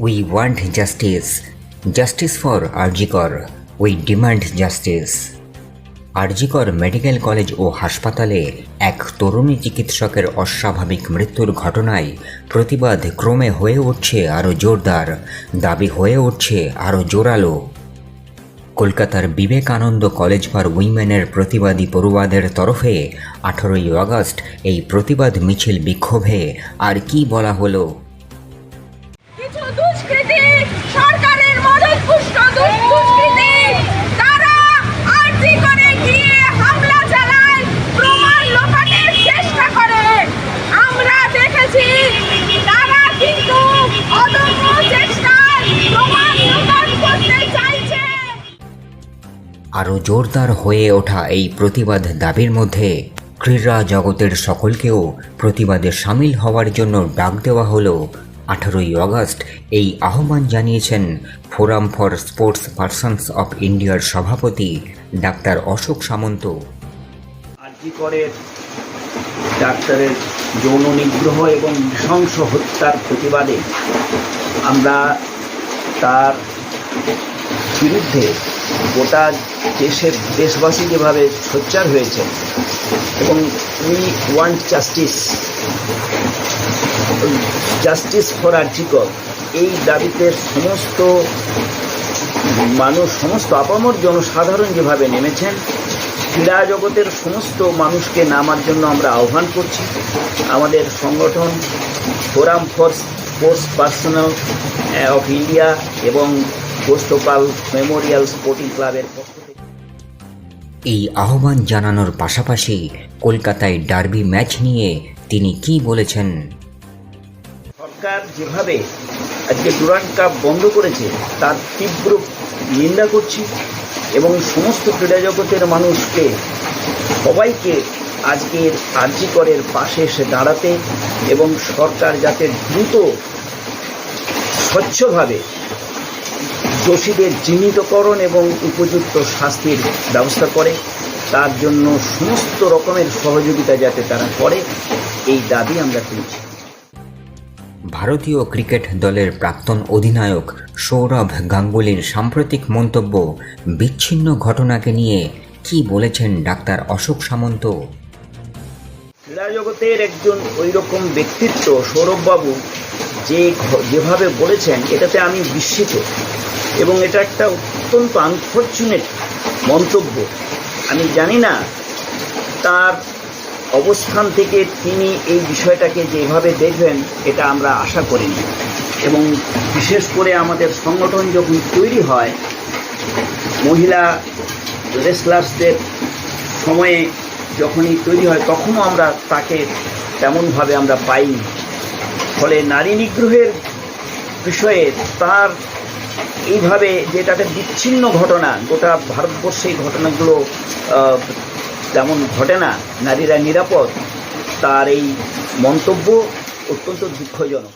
Want justice justice for RG Kar we demand justice RG Kar medical college ও হাসপাতালে এক তরুণী চিকিৎসকের অস্বাভাবিক মৃত্যুর ঘটনায় প্রতিবাদ ক্রমে হয়ে উঠছে আরও জোরদার। দাবি হয়ে উঠছে আরও জোরালো। কলকাতার বিবেকানন্দ কলেজ ফর উইমেনের প্রতিবাদী পড়ুয়াদের তরফে আঠারোই আগস্ট এই প্রতিবাদ মিছিল বিক্ষোভে আর কি বলা হলো? আরও জোরদার হয়ে ওঠা এই প্রতিবাদ দাবির মধ্যে ক্রীড়া জগতের সকলকেও প্রতিবাদে সামিল হওয়ার জন্য ডাক দেওয়া হলো। আঠারোই আগস্ট এই আহ্বান জানিয়েছেন forum for sports persons of ইন্ডিয়ার সভাপতি ডাক্তার অশোক সামন্ত। ডাক্তারের যৌন নিগ্রহ এবং নৃশংস হত্যার প্রতিবাদে আমরা তার বিরুদ্ধে গোটা দেশের দেশবাসী যেভাবে সোচ্চার হয়েছে, এবং we want justice justice for RG Kar এই দাবিতে সমস্ত মানুষ, সমস্ত আপামর জনসাধারণ যেভাবে নেমেছেন, ক্রীড়া জগতের সমস্ত মানুষকে নামার জন্য আমরা আহ্বান করছি। আমাদের সংগঠন forum for sports personal of India এবং গোস্তপাল মেমোরিয়াল স্পোর্টিং ক্লাবের পক্ষ থেকে এই আহ্বান জানানোর পাশাপাশি কলকাতায় ডার্বি ম্যাচ নিয়ে তিনি কি বলেছেন? সরকার যেভাবে আজকে ডুরান্ড কাপ বন্ধ করেছে, তার তীব্র নিন্দা করছি এবং সমস্ত ক্রীড়া জগতের মানুষকে, সবাইকে আজকের আর্যিকরের পাশে এসে দাঁড়াতে এবং সরকার যাতে দ্রুত, স্বচ্ছভাবে দোষীদের চিহ্নিতকরণ এবং উপযুক্ত শাস্তির ব্যবস্থা করে তার জন্য সমস্ত রকমের সহযোগিতা যাতে তারা করে এই দাবি আমরা তুলছি। ভারতীয় ক্রিকেট দলের প্রাক্তন অধিনায়ক সৌরভ গাঙ্গুলির সাম্প্রতিক মন্তব্য বিচ্ছিন্ন ঘটনাকে নিয়ে কি বলেছেন ডাক্তার অশোক সামন্ত? ক্রীড়া জগতের একজন ওই রকম ব্যক্তিত্ব সৌরভবাবু যে যেভাবে বলেছেন এটাতে আমি বিস্মিত। এবং এটা একটা অত্যন্ত আনফর্চুনেট মন্তব্য। আমি জানি না তার অবস্থান থেকে তিনি এই বিষয়টাকে যেভাবে দেখবেন, এটা আমরা আশা করিনি এবং বিশেষ করে আমাদের সংগঠন যখন তৈরি হয়, মহিলা রেসলার্সদের সময়ে যখনই তৈরি হয়, তখনও আমরা তাকে তেমনভাবে আমরা পাইনি। ফলে নারী নিগ্রহের বিষয়ে তার এইভাবে যে তাদের বিচ্ছিন্ন ঘটনা, গোটা ভারতবর্ষে এই ঘটনাগুলো তেমন ঘটে না, নারীরা নিরাপদ, তার এই মন্তব্য অত্যন্ত দুঃখজনক।